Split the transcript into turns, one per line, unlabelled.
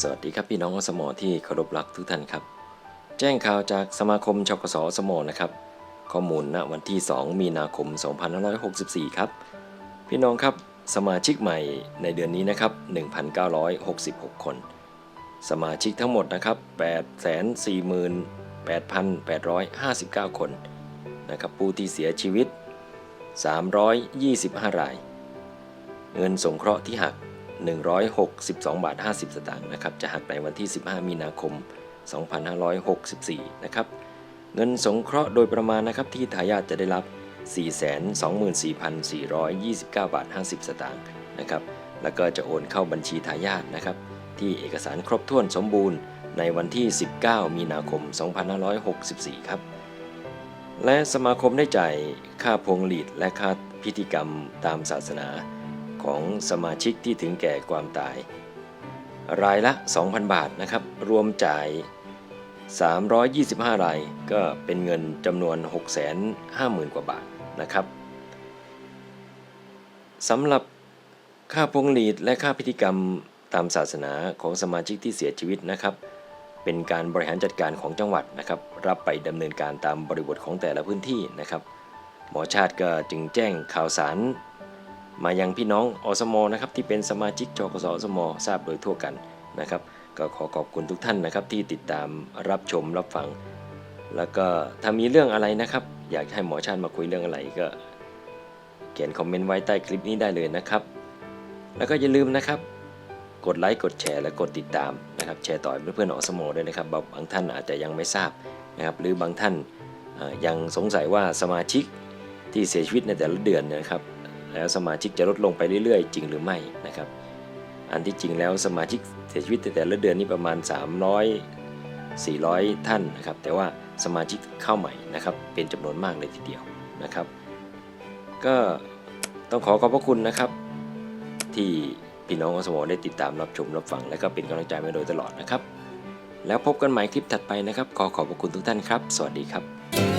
สวัสดีครับพี่น้องอสมอที่เคารพรักทุกท่านครับ แจ้งข่าวจากสมาคมชกสอสมอนะครับ ข้อมูลณวันที่ 2 มีนาคม 2564 ครับ พี่น้องครับสมาชิกใหม่ในเดือนนี้นะครับ 1,966 คน สมาชิกทั้งหมดนะครับ 848,859 คนนะครับผู้ที่เสียชีวิต 325 ราย เงินสงเคราะห์ที่หัก 162 บาท 50 สตางค์นะครับ จะหักในวันที่ 15 มีนาคม 2564 นะครับ เงินสงเคราะห์โดยประมาณนะครับที่ทายาทจะได้รับ 424,429 บาท 50 สตางค์นะครับ แล้วก็จะโอนเข้าบัญชีทายาทนะครับ ที่เอกสารครบถ้วนสมบูรณ์ในวันที่ 19 มีนาคม 2564 ครับ และสมาคมได้จ่ายค่าพวงหลีดและค่าพิธีกรรมตามศาสนา ของสมาชิกที่ถึงแก่ความตาย รายละ 2,000 บาทนะครับ รวมจ่าย 325 รายก็เป็นเงินจำนวน 650,000 กว่าบาทนะครับสำหรับค่าพวงหลีดและค่าพิธีกรรมตามศาสนาของสมาชิกที่เสียชีวิตนะครับ เป็นการบริหารจัดการของจังหวัดนะครับ รับไปดำเนินการตามบริบทของแต่ละพื้นที่นะครับ หมอชาติก็จึงแจ้งข่าวสาร มายังพี่น้องอสมนะครับที่เป็นสมาชิกจกสอสมทราบโดยทั่วกันนะครับ ก็ขอขอบคุณทุกท่านนะครับที่ติดตามรับชมรับฟัง แล้วก็ถ้ามีเรื่องอะไรนะครับ อยากให้หมอชาติมาคุยเรื่องอะไรก็ เขียนคอมเมนต์ไว้ใต้คลิปนี้ได้เลยนะครับ แล้วก็อย่าลืมนะครับ กดไลค์กดแชร์และกดติดตามนะครับแชร์ต่อให้เพื่อนๆอสมด้วยนะครับบางท่านอาจจะยังไม่ทราบนะครับหรือบางท่านยังสงสัยว่าสมาชิกที่เสียชีวิตในแต่ละเดือนนะครับ แล้วสมาชิกจะลดลงไปเรื่อยๆ จริงหรือไม่นะครับ อันที่จริงแล้วสมาชิกเสียชีวิตแต่ละเดือนนี่ประมาณ 300 400 ท่านนะครับ แต่ว่าสมาชิกเข้าใหม่นะครับ เป็นจำนวนมากเลยทีเดียวนะครับ ก็ต้องขอขอบพระคุณนะครับ ที่พี่น้องอสมได้ติดตามรับชมรับฟัง และก็เป็นกำลังใจมาโดยตลอดนะครับ แล้วพบกันใหม่คลิปถัดไปนะครับ ขอขอบพระคุณทุกท่านครับ สวัสดีครับ